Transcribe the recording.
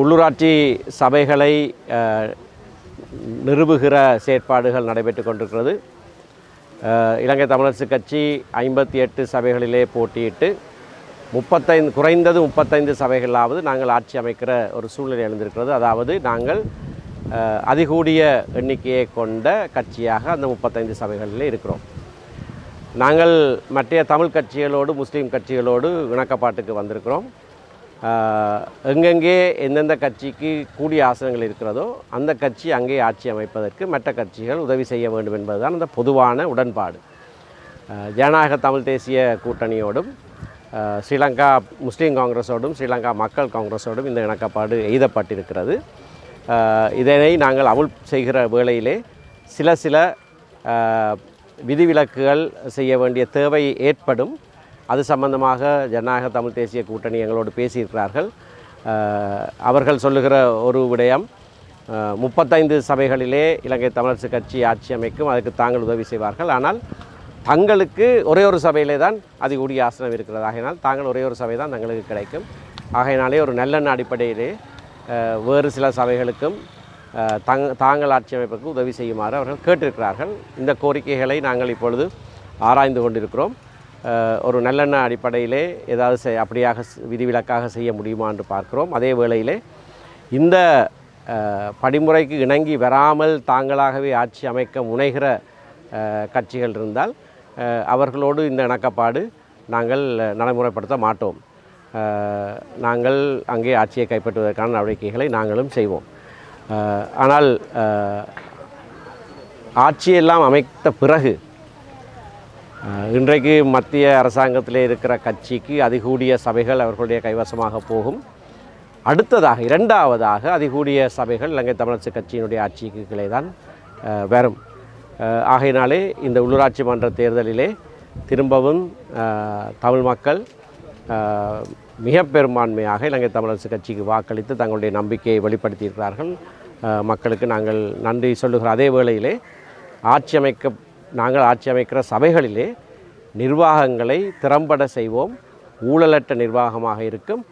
உள்ளூராட்சி சபைகளை நிறுவுகிற செயற்பாடுகள் நடைபெற்று கொண்டிருக்கிறது. இலங்கை தமிழரசு கட்சி ஐம்பத்தி எட்டு சபைகளிலே போட்டியிட்டு முப்பத்தைந்து குறைந்தது முப்பத்தைந்து சபைகளாவது நாங்கள் ஆட்சி அமைக்கிற ஒரு சூழ்நிலை எழுந்திருக்கிறது. அதாவது நாங்கள் அதிகூடிய எண்ணிக்கையை கொண்ட கட்சியாக அந்த முப்பத்தைந்து சபைகளிலே இருக்கிறோம். நாங்கள் மற்ற தமிழ் கட்சிகளோடு முஸ்லீம் கட்சிகளோடு இணக்கப்பாட்டுக்கு வந்திருக்கிறோம். எங்கெங்கே எந்தெந்த கட்சிக்கு கூடிய ஆசனங்கள் இருக்கிறதோ அந்த கட்சி அங்கே ஆட்சி அமைப்பதற்கு மற்ற கட்சிகள் உதவி செய்ய வேண்டும் என்பதுதான் அந்த பொதுவான உடன்பாடு. ஜனநாயக தமிழ் தேசிய கூட்டணியோடும் ஸ்ரீலங்கா முஸ்லீம் காங்கிரஸோடும் ஸ்ரீலங்கா மக்கள் காங்கிரஸோடும் இந்த இணக்கப்பாடு எய்தப்பட்டிருக்கிறது. இதனை நாங்கள் அமுல் செய்கிற வேளையிலே சில சில விதிவிலக்குகள் செய்ய வேண்டிய தேவை ஏற்படும். அது சம்பந்தமாக ஜனநாயக தமிழ் தேசிய கூட்டணி எங்களோடு பேசியிருக்கிறார்கள். அவர்கள் சொல்லுகிற ஒரு விடயம் முப்பத்தைந்து சபைகளிலே இலங்கை தமிழரசு கட்சி ஆட்சி அமைக்கும் அதுக்கு தாங்கள் உதவி செய்வார்கள். ஆனால் தங்களுக்கு ஒரே ஒரு சபையிலே தான் அதிகூடிய ஆசனம் இருக்கிறது. ஆகையினால் தாங்கள் ஒரே ஒரு சபை தான் தங்களுக்கு கிடைக்கும். ஆகையினாலே ஒரு நல்லெண்ண அடிப்படையிலே வேறு சில சபைகளுக்கும் தங் தாங்கள் ஆட்சி அமைப்புக்கு உதவி செய்யுமாறு அவர்கள் கேட்டிருக்கிறார்கள். இந்த கோரிக்கைகளை நாங்கள் இப்பொழுது ஆராய்ந்து கொண்டிருக்கிறோம். ஒரு நல்லெண்ண அடிப்படையிலே ஏதாவது செய் அப்படியாக விதிவிலக்காக செய்ய முடியுமா என்று பார்க்கிறோம். அதே வேளையிலே இந்த படிமுறைக்கு இணங்கி வராமல் தாங்களாகவே ஆட்சி அமைக்க முனைகிற கட்சிகள் இருந்தால் அவர்களோடு இந்த இணக்கப்பாடு நாங்கள் நடைமுறைப்படுத்த மாட்டோம். நாங்கள் அங்கே ஆட்சியை கைப்பற்றுவதற்கான நடவடிக்கைகளை நாங்களும் செய்வோம். ஆனால் ஆட்சியெல்லாம் அமைத்த பிறகு இன்றைக்கு மத்திய அரசாங்கத்தில் இருக்கிற கட்சிக்கு அதிகூடிய சபைகள் அவர்களுடைய கைவசமாக போகும். அடுத்ததாக இரண்டாவதாக அதிகூடிய சபைகள் இலங்கை தமிழரசு கட்சியினுடைய ஆட்சிக்கு கீழே தான் வரும். ஆகையினாலே இந்த உள்ளூராட்சி மன்ற தேர்தலிலே திரும்பவும் தமிழ் மக்கள் மிக பெரும்பான்மையாக இலங்கை தமிழரசு கட்சிக்கு வாக்களித்து தங்களுடைய நம்பிக்கையை வெளிப்படுத்தியிருக்கிறார்கள். மக்களுக்கு நாங்கள் நன்றி சொல்லுகிற அதே வேளையிலே ஆட்சி அமைக்க நாங்கள் ஆட்சி அமைக்கிற சபைகளிலே நிர்வாகங்களை திறம்பட செய்வோம். ஊழலற்ற நிர்வாகமாக இருக்கும்.